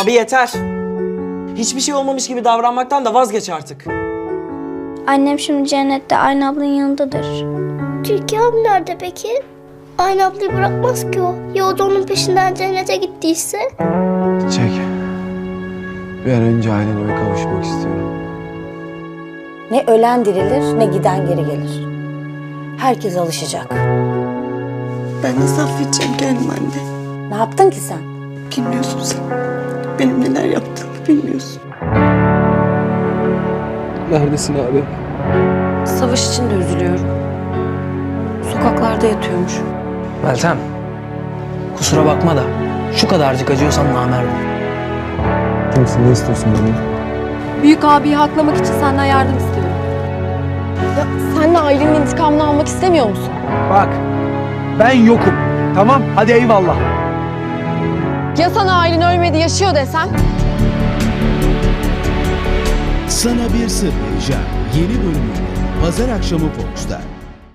Abi yeter. Hiçbir şey olmamış gibi davranmaktan da vazgeç artık. Annem şimdi cennette Aynı ablanın yanındadır. Tilki abi nerede peki? Aynı ablayı bırakmaz ki o. Ya o da onun peşinden cennete gittiyse? Çek. Bir an önce aileme kavuşmak istiyorum. Ne ölen dirilir ne giden geri gelir. Herkes alışacak. Ben nasıl affedeceğim kendimi anne? Ne yaptın ki sen? Bilmiyorsun sen. Benim neler yaptığımı bilmiyorsun. Neredesin abi? Savaş için de üzülüyorum. Sokaklarda yatıyormuş. Meltem. Kusura bakma da şu kadarcık acıyorsam namerdim. Kimsin? Ne istiyorsun benden? Büyük abiyi haklamak için senden yardım istiyorum. Ya sen de ailenin intikamını almak istemiyor musun? Bak ben yokum. Tamam hadi eyvallah. Ya sana ailen ölmedi yaşıyor desem? Sana Bir Sır Vereceğim yeni bölümüyle Pazar akşamı Fox'ta.